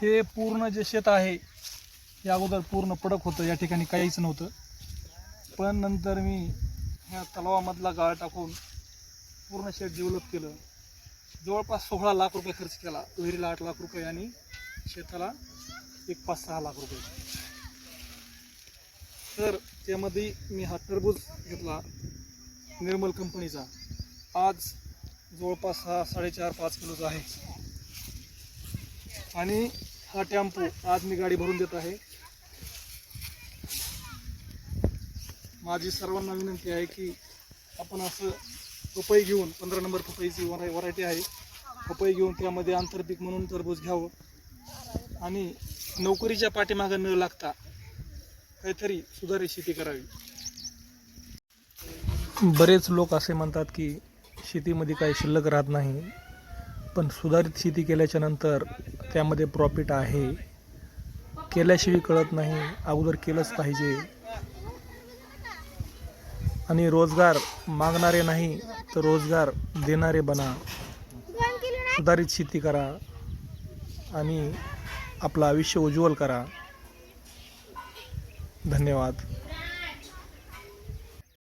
हे पूर्ण जे शेत आहे हे अगोदर पूर्ण पडक होतं या ठिकाणी काहीच नव्हतं. पण नंतर मी ह्या तलावामधला गाळ टाकून पूर्ण शेत डेव्हलप केलं. जवळपास सोळा लाख रुपये खर्च केला विहिरीला आठ लाख रुपये आणि शेताला एक पाच सहा लाख रुपये. तर त्यामध्ये मी हा टरबूज घेतला निर्मल कंपनीचा. आज जवळपास हा साडेचार पाच किलोचा आहे. आणि हा टॅम्पो आज मी गाडी भरून देत आहे. माझी सर्वांना विनंती आहे की आपण असं पपई घेऊन पंधरा नंबर पपईची वराय व्हरायटी आहे. पपई घेऊन त्यामध्ये आंतरपीक म्हणून टरबूज घ्यावं आणि नोकरीच्या पाठीमागं न लागता काहीतरी सुधारित शेती करावी. बरेच लोक असे म्हणतात की शेतीमध्ये काही शिल्लक राहत नाही. पण सुधारित शेती केल्याच्यानंतर त्यामध्ये प्रॉफिट आहे. केल्याशिवाय कळत नाही अगोदर केलंच पाहिजे. आणि रोजगार मागणारे नाही तर रोजगार देणारे बना. सुधारित शेती करा आणि आपलं आयुष्य उज्ज्वल करा. धन्यवाद.